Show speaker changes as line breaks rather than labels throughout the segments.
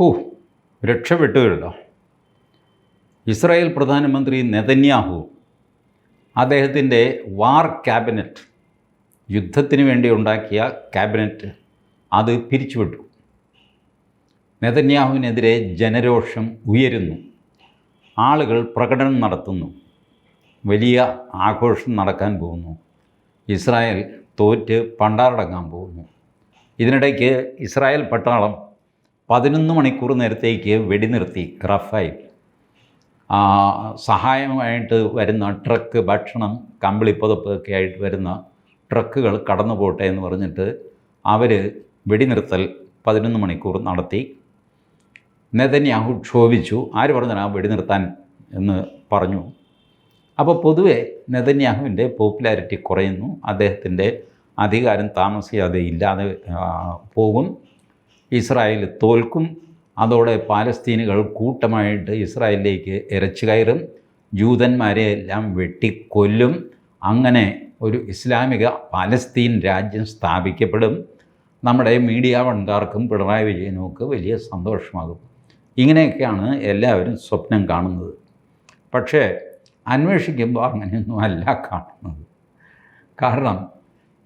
ഹോ രക്ഷപ്പെട്ടു കേട്ടോ ഇസ്രായേൽ പ്രധാനമന്ത്രി നെതന്യാഹു അദ്ദേഹത്തിന്റെ വാർ ക്യാബിനറ്റ് യുദ്ധത്തിന് വേണ്ടി ഉണ്ടാക്കിയ ക്യാബിനറ്റ് അത് പിരിച്ചുവിട്ടു. നെതന്യാഹുവിനെതിരെ ജനരോഷം ഉയരുന്നു. ആളുകൾ പ്രകടനം നടത്തുന്നു. വലിയ ആഘോഷം നടക്കാൻ പോകുന്നു. ഇസ്രായേൽ തോറ്റ് പണ്ടാറടങ്ങാൻ പോകുന്നു. ഇതിനിടയ്ക്ക് ഇസ്രായേൽ പട്ടാളം പതിനൊന്ന് മണിക്കൂർ നേരത്തേക്ക് വെടിനിർത്തി റഫായി. സഹായമായിട്ട് വരുന്ന ട്രക്ക് ഭക്ഷണം കമ്പിളിപ്പതപ്പ് ഒക്കെ ആയിട്ട് വരുന്ന ട്രക്കുകൾ കടന്നു പോട്ടെ എന്ന് പറഞ്ഞിട്ട് അവർ വെടിനിർത്തൽ പതിനൊന്ന് മണിക്കൂർ നടത്തി. നെതന്യാഹു ക്ഷോഭിച്ചു. ആര് പറഞ്ഞാൽ ആ വെടിനിർത്താൻ എന്ന് പറഞ്ഞു. അപ്പോൾ പൊതുവെ നെതന്യാഹുവിന്റെ പോപ്പുലാരിറ്റി കുറയുന്നു. അദ്ദേഹത്തിന്റെ അധികാരം താമസിയാതെ ഇല്ലാതെ പോകും. ഇസ്രായേൽ തോൽക്കും. അതോടെ പാലസ്തീനുകൾ കൂട്ടമായിട്ട് ഇസ്രായേലിലേക്ക് ഇരച്ചു കയറും. ജൂതന്മാരെ എല്ലാം വെട്ടിക്കൊല്ലും. അങ്ങനെ ഒരു ഇസ്ലാമിക പാലസ്തീൻ രാജ്യം സ്ഥാപിക്കപ്പെടും. നമ്മുടെ മീഡിയ വൺകാർക്കും പിണറായി വിജയനുമൊക്കെ വലിയ സന്തോഷമാകും. ഇങ്ങനെയൊക്കെയാണ് എല്ലാവരും സ്വപ്നം കാണുന്നത്. പക്ഷേ അന്വേഷിക്കുമ്പോൾ അങ്ങനെയൊന്നും അല്ല കാണുന്നത്. കാരണം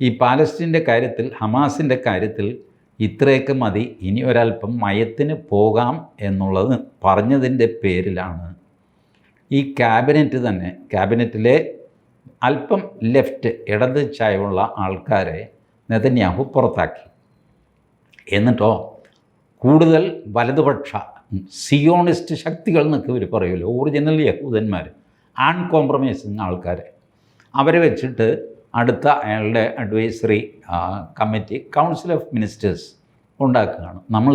ഈ പാലസ്തീന്റെ കാര്യത്തിൽ ഹമാസിന്റെ കാര്യത്തിൽ ഇത്രയൊക്കെ മതി. ഇനി ഒരല്പം മയത്തിന് പോകാം എന്നുള്ളത് പറഞ്ഞതിന്റെ പേരിലാണ്. ഈ ക്യാബിനറ്റ് തന്നെ ക്യാബിനറ്റിലെ അല്പം ലെഫ്റ്റ് ഇടത് ചായവുള്ള ആൾക്കാരെ നെതന്യാഹു പുറത്താക്കി. എന്നിട്ടോ കൂടുതൽ വലതുപക്ഷ സിയോണിസ്റ്റ് ശക്തികൾ എന്നൊക്കെ ഇവർ പറയുമല്ലോ ഒറിജിനൽ യഹൂദന്മാർ ആൺ കോംപ്രമൈസിങ് ആൾക്കാരെ. അവരെ വെച്ചിട്ട് അടുത്ത അയാളുടെ advisory committee council of ministers ഉണ്ടാക്കുകയാണ്. നമ്മൾ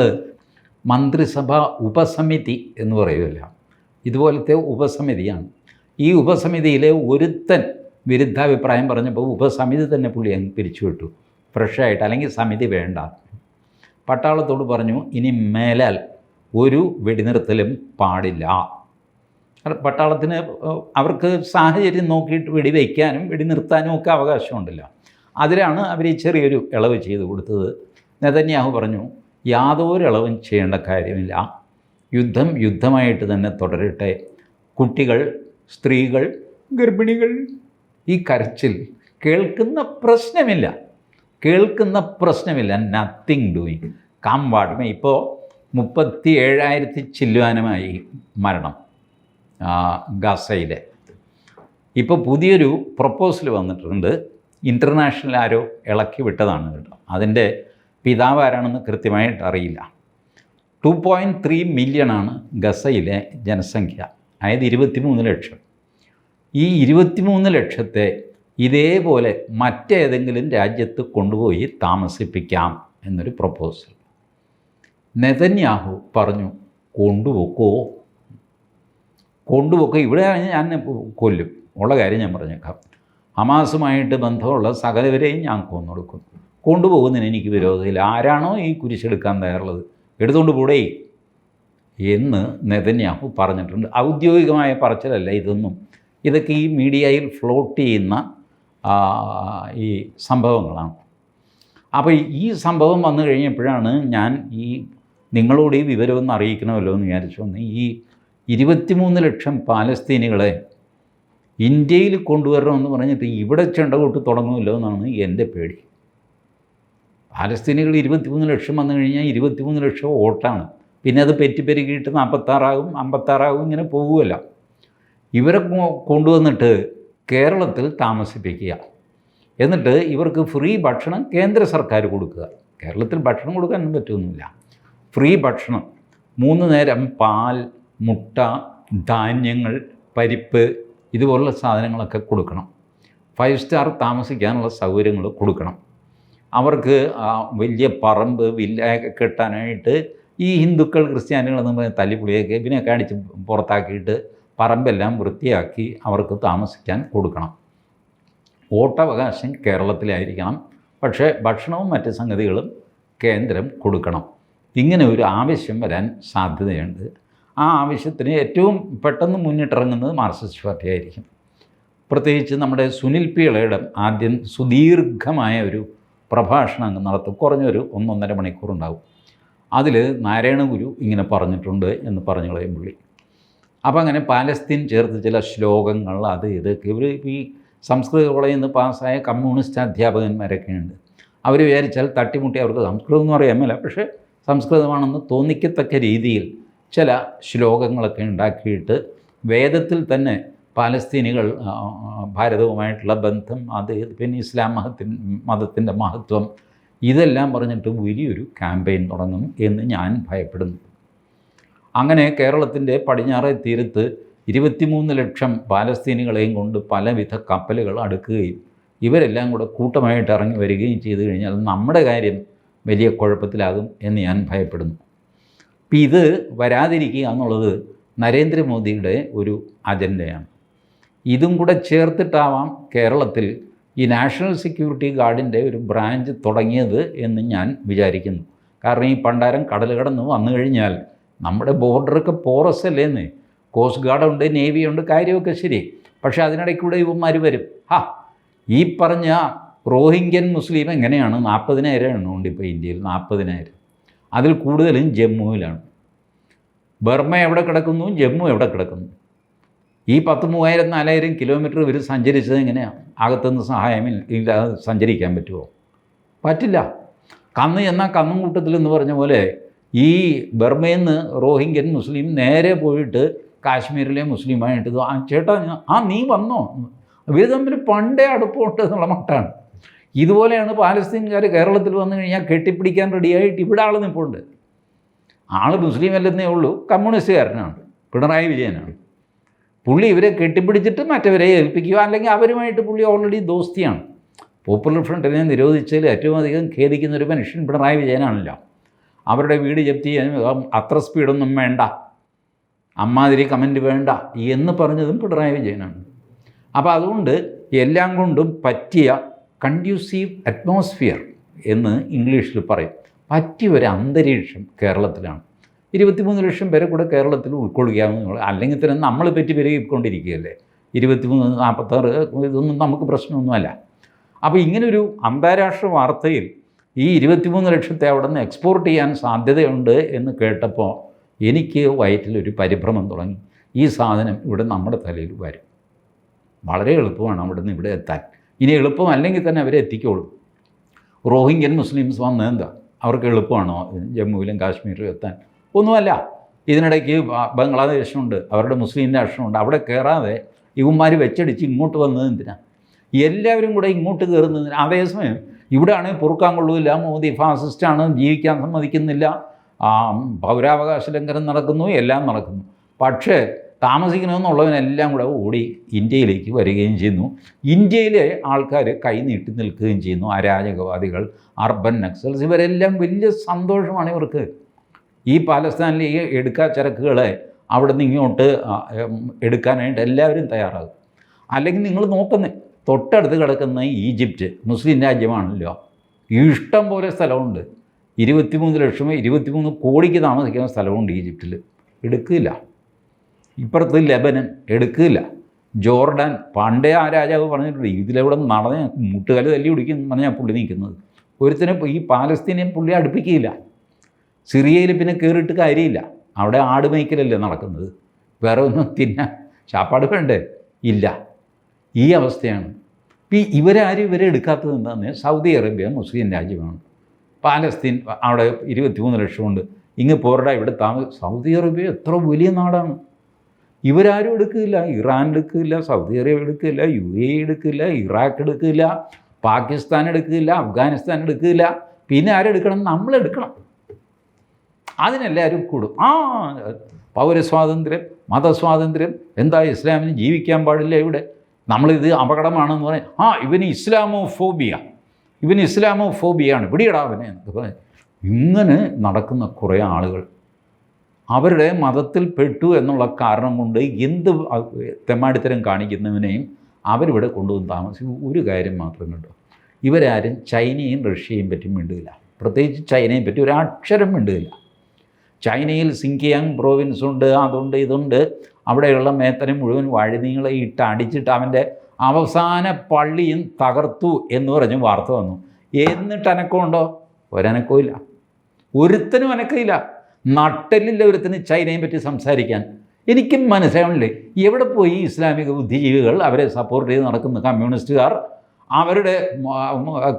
മന്ത്രിസഭ ഉപസമിതി എന്ന് പറയുമല്ല ഇതുപോലത്തെ ഉപസമിതിയാണ്. ഈ ഉപസമിതിയിലെ ഒരുത്തൻ വിരുദ്ധാഭിപ്രായം പറഞ്ഞപ്പോൾ ഉപസമിതി തന്നെ പുള്ളി അങ്ങ് പിരിച്ചുവിട്ടു ഫ്രഷായിട്ട് അല്ലെങ്കിൽ സമിതി വേണ്ട. പട്ടാളത്തോട് പറഞ്ഞു ഇനി മേലാൽ ഒരു വെടിനിർത്തലും പാടില്ല. പട്ടാളത്തിന് അവർക്ക് സാഹചര്യം നോക്കിയിട്ട് വെടിവെക്കാനും വെടിനിർത്താനും ഒക്കെ അവകാശമുണ്ടല്ലോ. അതിലാണ് അവർ ഈ ചെറിയൊരു ഇളവ് ചെയ്ത് കൊടുത്തത്. നെതന്യാഹു പറഞ്ഞു യാതൊരു ഇളവും ചെയ്യേണ്ട കാര്യമില്ല. യുദ്ധം യുദ്ധമായിട്ട് തന്നെ തുടരട്ടെ. കുട്ടികൾ സ്ത്രീകൾ ഗർഭിണികൾ ഈ കരച്ചിൽ കേൾക്കുന്ന പ്രശ്നമില്ല. കേൾക്കുന്ന പ്രശ്നമില്ല. Nothing doing come what may. ഇപ്പോൾ മുപ്പത്തി ഏഴായിരത്തി ചില്ലുവാനുമായി മരണം. ഗസയിലെ. ഇപ്പോൾ പുതിയൊരു പ്രപ്പോസൽ വന്നിട്ടുണ്ട്. ഇന്റർനാഷണൽ ആരോ ഇളക്കി വിട്ടതാണ് കേട്ടോ. അതിന്റെ പിതാവ് ആരാണെന്ന് കൃത്യമായിട്ട് അറിയില്ല. ടു പോയിന്റ് ത്രീ മില്യണാണ് ഗസയിലെ ജനസംഖ്യ. അതായത് ഇരുപത്തിമൂന്ന് ലക്ഷം. ഈ ഇരുപത്തിമൂന്ന് ലക്ഷത്തെ ഇതേപോലെ മറ്റേതെങ്കിലും രാജ്യത്ത് കൊണ്ടുപോയി താമസിപ്പിക്കാം എന്നൊരു പ്രപ്പോസൽ. നെതന്യാഹു പറഞ്ഞു കൊണ്ടുപോക്കോ കൊണ്ടുപോക്കോ. ഇവിടെ ഞാൻ കൊല്ലും. ഉള്ള കാര്യം ഞാൻ പറഞ്ഞേക്കാം. ഹമാസുമായിട്ട് ബന്ധമുള്ള സകലവരെയും ഞാൻ കൊന്നൊടുക്കും. കൊണ്ടുപോകുന്നതിന് എനിക്ക് വിരോധമില്ല. ആരാണോ ഈ കുരിശെടുക്കാൻ തയ്യാറുള്ളത്? എടുത്തുകൊണ്ട് പോടേ. എന്ന് നെതന്യാഹു പറഞ്ഞിട്ടുണ്ട്. ഔദ്യോഗികമായ പറച്ചിലല്ല ഇതൊന്നും. ഇതൊക്കെ ഈ മീഡിയയിൽ ഫ്ലോട്ട് ചെയ്യുന്ന ഈ സംഭവങ്ങളാണ്. അപ്പോൾ ഈ സംഭവം വന്നു കഴിഞ്ഞപ്പോഴാണ് ഞാൻ ഈ നിങ്ങളോട് ഈ വിവരമൊന്നും അറിയിക്കണമല്ലോ എന്ന് വിചാരിച്ചു വന്ന് ഈ ഇരുപത്തിമൂന്ന് ലക്ഷം പാലസ്തീനികളെ ഇന്ത്യയിൽ കൊണ്ടുവരണമെന്ന് പറഞ്ഞിട്ട് ഇവിടെ ചെണ്ട കൊട്ട് തുടങ്ങുമല്ലോ എന്നാണ് എന്റെ പേടി. പാലസ്തീനികൾ ഇരുപത്തിമൂന്ന് ലക്ഷം വന്നു കഴിഞ്ഞാൽ ഇരുപത്തിമൂന്ന് ലക്ഷം വോട്ടാണ്. പിന്നെ അത് പെറ്റിപ്പെരുകിയിട്ട് നാൽപ്പത്താറാകും അമ്പത്താറാകും ഇങ്ങനെ പോകുമല്ല. ഇവരെ കൊണ്ടുവന്നിട്ട് കേരളത്തിൽ താമസിപ്പിക്കുക. എന്നിട്ട് ഇവർക്ക് ഫ്രീ ഭക്ഷണം കേന്ദ്ര സർക്കാർ കൊടുക്കുക. കേരളത്തിൽ ഭക്ഷണം കൊടുക്കാനൊന്നും പറ്റുമൊന്നുമില്ല ഫ്രീ ഭക്ഷണം മൂന്ന് നേരം പാൽ മുട്ട ധാന്യങ്ങൾ പരിപ്പ് ഇതുപോലുള്ള സാധനങ്ങളൊക്കെ കൊടുക്കണം. ഫൈവ് സ്റ്റാർ താമസിക്കാനുള്ള സൗകര്യങ്ങൾ കൊടുക്കണം. അവർക്ക് വലിയ പറമ്പ് വില്ലയൊക്കെ കെട്ടാനായിട്ട് ഈ ഹിന്ദുക്കൾ ക്രിസ്ത്യാനികൾ എന്ന് പറഞ്ഞ തല്ലിപ്പുളിയൊക്കെ ഇതിനെയൊക്കെ അടിച്ച് പുറത്താക്കിയിട്ട് പറമ്പെല്ലാം വൃത്തിയാക്കി അവർക്ക് താമസിക്കാൻ കൊടുക്കണം. വോട്ടവകാശം കേരളത്തിലായിരിക്കണം. പക്ഷേ ഭക്ഷണവും മറ്റ് സംഗതികളും കേന്ദ്രം കൊടുക്കണം. ഇങ്ങനെ ഒരു ആവശ്യം വരാൻ സാധ്യതയുണ്ട്. ആ ആവശ്യത്തിന് ഏറ്റവും പെട്ടെന്ന് മുന്നിട്ടിറങ്ങുന്നത് മാർക്സിസ്റ്റ് പാർട്ടി ആയിരിക്കും പ്രത്യേകിച്ച് നമ്മുടെ സുനിൽ പി ഇളയുടെ ആദ്യം സുദീർഘമായ ഒരു പ്രഭാഷണം അങ്ങ് നടത്തും. കുറഞ്ഞൊരു ഒന്നൊന്നര മണിക്കൂർ ഉണ്ടാവും അതിൽ നാരായണ ഗുരു ഇങ്ങനെ പറഞ്ഞിട്ടുണ്ട് എന്ന് പറഞ്ഞു കളയും പുള്ളി. അപ്പോൾ അങ്ങനെ പാലസ്തീൻ ചേർത്ത് ചില ശ്ലോകങ്ങൾ അത് ഇതൊക്കെ ഇവർ ഈ സംസ്കൃത കോളേജിൽ നിന്ന് പാസ്സായ കമ്മ്യൂണിസ്റ്റ് അധ്യാപകന്മാരൊക്കെ ഉണ്ട് അവർ വിചാരിച്ചാൽ തട്ടിമുട്ടി അവർക്ക് സംസ്കൃതം എന്ന് പറയാമല്ല പക്ഷേ സംസ്കൃതമാണെന്ന് തോന്നിക്കത്തക്ക രീതിയിൽ ചില ശ്ലോകങ്ങളൊക്കെ ഉണ്ടാക്കിയിട്ട് വേദത്തിൽ തന്നെ പാലസ്തീനികൾ ഭാരതവുമായിട്ടുള്ള ബന്ധം അത് പിന്നെ ഇസ്ലാം മഹത്തിൻ മതത്തിന്റെ മഹത്വം ഇതെല്ലാം പറഞ്ഞിട്ട് വലിയൊരു ക്യാമ്പയിൻ തുടങ്ങും എന്ന് ഞാൻ ഭയപ്പെടുന്നു. അങ്ങനെ കേരളത്തിന്റെ പടിഞ്ഞാറേ തീരത്ത് ഇരുപത്തിമൂന്ന് ലക്ഷം പാലസ്തീനികളെയും കൊണ്ട് പലവിധ കപ്പലുകൾ അടുക്കുകയും ഇവരെല്ലാം കൂടെ കൂട്ടമായിട്ട് ഇറങ്ങി വരികയും ചെയ്തു കഴിഞ്ഞാൽ നമ്മുടെ കാര്യം വലിയ കുഴപ്പത്തിലാകും എന്ന് ഞാൻ ഭയപ്പെടുന്നു. അപ്പം ഇത് വരാതിരിക്കുക എന്നുള്ളത് നരേന്ദ്രമോദിയുടെ ഒരു അജണ്ടയാണ്. ഇതും കൂടെ ചേർത്തിട്ടാവാം കേരളത്തിൽ ഈ നാഷണൽ സെക്യൂരിറ്റി ഗാർഡിന്റെ ഒരു ബ്രാഞ്ച് തുടങ്ങിയത് എന്ന് ഞാൻ വിചാരിക്കുന്നു. കാരണം ഈ പണ്ടാരം കടൽ കടന്ന് വന്നു കഴിഞ്ഞാൽ നമ്മുടെ ബോർഡറൊക്കെ പോറസ് അല്ലേന്ന്? കോസ്റ്റ് ഗാർഡുണ്ട് നേവി ഉണ്ട് കാര്യമൊക്കെ ശരി. പക്ഷേ അതിനിടയ്ക്കൂടെ ഇവന്മാർ വരും. ഹാ ഈ പറഞ്ഞ റോഹിംഗ്യൻ മുസ്ലിം എങ്ങനെയാണ്? നാൽപ്പതിനായിരം എണ്ണമുണ്ട് ഇപ്പോൾ ഇന്ത്യയിൽ നാൽപ്പതിനായിരം. അതിൽ കൂടുതലും ജമ്മുവിലാണ്. ബർമ്മ എവിടെ കിടക്കുന്നു? ജമ്മു എവിടെ കിടക്കുന്നു? ഈ പത്ത് മൂവായിരം നാലായിരം കിലോമീറ്റർ ഇവർ സഞ്ചരിച്ചത് എങ്ങനെയാണ് അകത്തുനിന്ന് സഹായം ഇല്ലാതെ സഞ്ചരിക്കാൻ പറ്റുമോ പറ്റില്ല. കന്ന് എന്നാൽ കന്നും കൂട്ടത്തിൽ എന്ന് പറഞ്ഞ പോലെ ഈ ബർമയിൽ നിന്ന് റോഹിംഗ്യൻ മുസ്ലിം നേരെ പോയിട്ട് കാശ്മീരിലെ മുസ്ലിമായിട്ട് ആ ചേട്ടാ ആ നീ വന്നോ? ഇവർ തമ്മിൽ പണ്ടേ അടുപ്പമുണ്ട് എന്നുള്ള മട്ടാണ്. ഇതുപോലെയാണ് പാലസ്തീൻകാർ കേരളത്തിൽ വന്നു കഴിഞ്ഞാൽ കെട്ടിപ്പിടിക്കാൻ റെഡിയായിട്ട് ഇവിടെ ആൾ നിൽപ്പുണ്ട് ആൾ മുസ്ലിം അല്ലെന്നേ ഉള്ളൂ കമ്മ്യൂണിസ്റ്റുകാരനാണ് പിണറായി വിജയനാണ്. പുള്ളി ഇവരെ കെട്ടിപ്പിടിച്ചിട്ട് മറ്റവരെ ഏൽപ്പിക്കുക അല്ലെങ്കിൽ അവരുമായിട്ട് പുള്ളി ഓൾറെഡി ദോസ്തിയാണ്. പോപ്പുലർ ഫ്രണ്ടിനെ നിരോധിച്ചതിൽ ഏറ്റവും അധികം ഖേദിക്കുന്ന ഒരു മനുഷ്യൻ പിണറായി വിജയനാണല്ലോ. അവരുടെ വീട് ജപ്തി അത്ര സ്പീഡൊന്നും വേണ്ട. അമ്മാതിരി കമന്റ് വേണ്ട എന്ന് പറഞ്ഞതും പിണറായി വിജയനാണ്. അപ്പോൾ അതുകൊണ്ട് എല്ലാം കൊണ്ടും പറ്റിയ കൺഡ്യൂസീവ് അറ്റ്മോസ്ഫിയർ എന്ന് ഇംഗ്ലീഷിൽ പറയും. പറ്റിയ ഒരു അന്തരീക്ഷം കേരളത്തിലാണ്. ഇരുപത്തിമൂന്ന് ലക്ഷം പേരെ കൂടെ കേരളത്തിൽ ഉൾക്കൊള്ളിക്കാമെന്ന് അല്ലെങ്കിൽ തന്നെ നമ്മൾ പറ്റി പെരുകിക്കൊണ്ടിരിക്കുകയല്ലേ ഇരുപത്തിമൂന്ന് നാൽപ്പത്താറ് ഇതൊന്നും നമുക്ക് പ്രശ്നമൊന്നുമല്ല. അപ്പോൾ ഇങ്ങനൊരു അന്താരാഷ്ട്ര വാർത്തയിൽ ഈ ഇരുപത്തിമൂന്ന് ലക്ഷത്തെ അവിടെ നിന്ന് എക്സ്പോർട്ട് ചെയ്യാൻ സാധ്യതയുണ്ട് എന്ന് കേട്ടപ്പോൾ എനിക്ക് വയറ്റിലൊരു പരിഭ്രമം തുടങ്ങി. ഈ സാധനം ഇവിടെ നമ്മുടെ തലയിൽ വരും. വളരെ എളുപ്പമാണ് അവിടെ നിന്ന് ഇവിടെ എത്താൻ. ഇനി എളുപ്പം അല്ലെങ്കിൽ തന്നെ അവരെ എത്തിക്കോളും. റോഹിംഗ്യൻ മുസ്ലിംസ് വന്നത് എന്താ? അവർക്ക് എളുപ്പമാണോ? ജമ്മുവിലും കാശ്മീരിലും എത്താൻ? ഒന്നുമല്ല. ഇതിനിടയ്ക്ക് ബംഗ്ലാദേശുണ്ട്. അവരുടെ മുസ്ലിം രാഷ്ട്രമുണ്ട്. അവിടെ കയറാതെ ഇവന്മാർ വെച്ചടിച്ച് ഇങ്ങോട്ട് വന്നത് എന്തിനാണ് എല്ലാവരും കൂടെ ഇങ്ങോട്ട് കയറുന്നതിന് അതേസമയം ഇവിടെ ആണെങ്കിൽ പൊറുക്കാൻ കൊള്ളൂല്ല മോദി ഫാസിസ്റ്റാണ് ജീവിക്കാൻ സമ്മതിക്കുന്നില്ല. പൗരാവകാശ ലംഘനം നടക്കുന്നു എല്ലാം നടക്കുന്നു. പക്ഷേ താമസിക്കണമെന്നുള്ളവനെല്ലാം കൂടെ ഓടി ഇന്ത്യയിലേക്ക് വരികയും ചെയ്യുന്നു. ഇന്ത്യയിലെ ആൾക്കാർ കൈ നീട്ടി നിൽക്കുകയും ചെയ്യുന്നു. അരാജകവാദികൾ അർബൻ നക്സൽസ് ഇവരെല്ലാം വലിയ സന്തോഷമാണ് ഇവർക്ക്. ഈ പാലസ്ഥാനിലെ ഈ എടുക്കാ ചരക്കുകളെ അവിടെ നിന്ന് ഇങ്ങോട്ട് എടുക്കാനായിട്ട് എല്ലാവരും തയ്യാറാകും. അല്ലെങ്കിൽ നിങ്ങൾ നോക്കുന്നേ തൊട്ടടുത്ത് കിടക്കുന്ന ഈജിപ്റ്റ് മുസ്ലിം രാജ്യമാണല്ലോ. ഇഷ്ടം പോലെ സ്ഥലമുണ്ട്. ഇരുപത്തിമൂന്ന് ലക്ഷം ഇരുപത്തിമൂന്ന് കോടിക്ക് താമസിക്കുന്ന സ്ഥലമുണ്ട് ഈജിപ്തിൽ എടുക്കില്ല. ഇപ്പുറത്ത് ലെബനൻ എടുക്കില്ല. ജോർഡാൻ പണ്ടേ ആ രാജാവ് പറഞ്ഞിട്ടുണ്ട് ഇതിലെവിടെ നടന്ന് മുട്ടുകാൽ തല്ലി പിടിക്കും പറഞ്ഞാൽ പുള്ളി നിൽക്കുന്നത്. ഒരുത്തിനെ ഈ പാലസ്തീനിയൻ പുള്ളി അടുപ്പിക്കുകയില്ല. സിറിയയിൽ പിന്നെ കയറിയിട്ട് കാര്യമില്ല. അവിടെ ആട് മേയ്ക്കലല്ലേ നടക്കുന്നത്. വേറെ ഒന്നും തിന്നാൻ ചാപ്പാട് വേണ്ടേ? ഇല്ല. ഈ അവസ്ഥയാണ്. ഇപ്പം ഇവരാരും ഇവരെ എടുക്കാത്തത് എന്താണെന്ന് സൗദി അറേബ്യ മുസ്ലിം രാജ്യമാണ്. പാലസ്തീൻ അവിടെ ഇരുപത്തിമൂന്ന് ലക്ഷമുണ്ട് ഇങ്ങ് പോരടാ ഇവിടെ താമസം സൗദി അറേബ്യ എത്ര വലിയ നാടാണ്. ഇവരാരും എടുക്കില്ല ഇറാൻ എടുക്കില്ല സൗദി അറേബ്യ എടുക്കില്ല യു എ എടുക്കില്ല ഇറാഖ് എടുക്കില്ല പാകിസ്ഥാൻ എടുക്കില്ല അഫ്ഗാനിസ്ഥാൻ എടുക്കില്ല. പിന്നെ ആരെടുക്കണം നമ്മളെടുക്കണം അതിനെല്ലാവരും കൂടും. ആ പൗരസ്വാതന്ത്ര്യം മതസ്വാതന്ത്ര്യം എന്താ ഇസ്ലാമിന് ജീവിക്കാൻ പാടില്ല ഇവിടെ? നമ്മളിത് അപകടമാണെന്ന് പറയും ആ ഇവന് ഇസ്ലാമോ ഫോബിയ ഇവന് ഇസ്ലാമോ ഫോബിയാണ് പിടിയിടാ അവനെ. എന്നൊക്കെ ഇങ്ങനെ നടക്കുന്ന കുറേ ആളുകൾ അവരുടെ മതത്തിൽ പെട്ടു എന്നുള്ള കാരണം കൊണ്ട് എന്ത് തെമ്മാടിത്തരം കാണിക്കുന്നവനെയും അവരിവിടെ കൊണ്ടുവന്ന് താമസിക്കും. ഒരു കാര്യം മാത്രം കണ്ടു. ഇവരാരും ചൈനയും റഷ്യയും പറ്റി മിണ്ടുകയില്ല. പ്രത്യേകിച്ച് ചൈനയെ പറ്റി ഒരു അക്ഷരം മിണ്ടുകയില്ല. ചൈനയിൽ സിങ്കിയാങ് പ്രോവിൻസ് ഉണ്ട് അതുണ്ട് ഇതുണ്ട്. അവിടെയുള്ള മേത്തനെ മുഴുവൻ വഴുനീളെ ഇട്ട് അടിച്ചിട്ട് അവന്റെ അവസാന പള്ളിയും തകർത്തു എന്ന് പറഞ്ഞ് വാർത്ത വന്നു. എന്നിട്ട് അനക്കമുണ്ടോ? ഒരനക്കവും ഇല്ല. ഒരുത്തനും അനക്കയില്ല നട്ടലില്ല ഒരുത്തിന് ചൈനയെ പറ്റി സംസാരിക്കാൻ എനിക്കും മനസ്സിലാവണില്ലേ എവിടെ പോയി ഇസ്ലാമിക ബുദ്ധിജീവികൾ അവരെ സപ്പോർട്ട് ചെയ്ത് നടക്കുന്ന കമ്മ്യൂണിസ്റ്റുകാർ അവരുടെ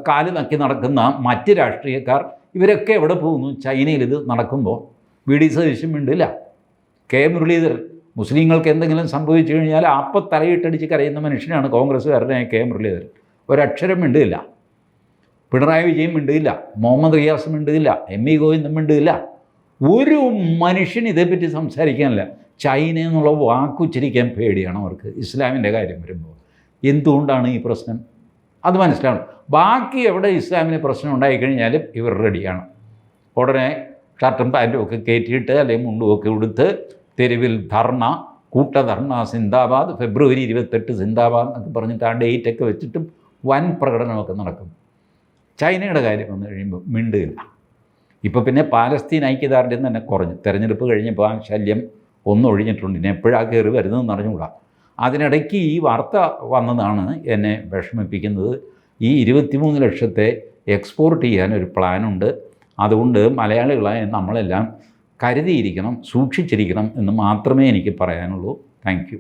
കാൽ നക്കി നടക്കുന്ന മറ്റ് രാഷ്ട്രീയക്കാർ ഇവരൊക്കെ എവിടെ പോകുന്നു? ചൈനയിൽ ഇത് നടക്കുമ്പോൾ വി ഡി സതീശൻ മിണ്ടില്ല. കെ മുരളീധരൻ മുസ്ലിങ്ങൾക്ക് എന്തെങ്കിലും സംഭവിച്ചു കഴിഞ്ഞാൽ അപ്പം തലയിട്ടടിച്ച് കരയുന്ന മനുഷ്യനാണ് കോൺഗ്രസ്സുകാരനായ കെ മുരളീധരൻ. ഒരക്ഷരം മിണ്ടില്ല പിണറായി വിജയൻ മിണ്ടില്ല മുഹമ്മദ് റിയാസ് മിണ്ടില്ല എം ഇ ഗോവിന്ദൻ മിണ്ടില്ല ഒരു മനുഷ്യൻ ഇതേപ്പറ്റി സംസാരിക്കാനില്ല. ചൈന എന്നുള്ള വാക്കുച്ചരിക്കാൻ പേടിയാണ് അവർക്ക്. ഇസ്ലാമിന്റെ കാര്യം വരുമ്പോൾ. എന്തുകൊണ്ടാണ് ഈ പ്രശ്നം? അത് മനസ്സിലാവണം. ബാക്കി എവിടെ ഇസ്ലാമിന് പ്രശ്നം ഉണ്ടായിക്കഴിഞ്ഞാലും ഇവർ റെഡിയാണ്. ഉടനെ ഷർട്ടും പാന്റും ഒക്കെ കയറ്റിയിട്ട് അല്ലെങ്കിൽ മുണ്ടും ഒക്കെ ഉടുത്ത് തെരുവിൽ ധർണ കൂട്ടധർണ സിന്ദാബാദ് ഫെബ്രുവരി ഇരുപത്തെട്ട് സിന്ദാബാദ് എന്നൊക്കെ പറഞ്ഞിട്ട് ആ ഡേറ്റൊക്കെ വെച്ചിട്ടും വൻ പ്രകടനമൊക്കെ നടക്കും. ചൈനയുടെ കാര്യം വന്നു കഴിയുമ്പോൾ മിണ്ടുകയില്ല ഇപ്പോൾ പിന്നെ പാലസ്തീൻ ഐക്യദാർഢ്യം തന്നെ കുറഞ്ഞു. തെരഞ്ഞെടുപ്പ് കഴിഞ്ഞപ്പോൾ ആ ശല്യം ഒന്നൊഴിഞ്ഞിട്ടുണ്ട് ഇനി എപ്പോഴാണ് കയറി വരുന്നതെന്ന് അറിഞ്ഞുകൂടാ. അതിനിടയ്ക്ക് ഈ വാർത്ത വന്നതാണ് എന്നെ വിഷമിപ്പിക്കുന്നത്. ഈ ഇരുപത്തിമൂന്ന് ലക്ഷത്തെ എക്സ്പോർട്ട് ചെയ്യാൻ ഒരു പ്ലാനുണ്ട്. അതുകൊണ്ട് മലയാളികളായ നമ്മളെല്ലാം കരുതിയിരിക്കണം സൂക്ഷിച്ചിരിക്കണം എന്ന് മാത്രമേ എനിക്ക് പറയാനുള്ളൂ. താങ്ക്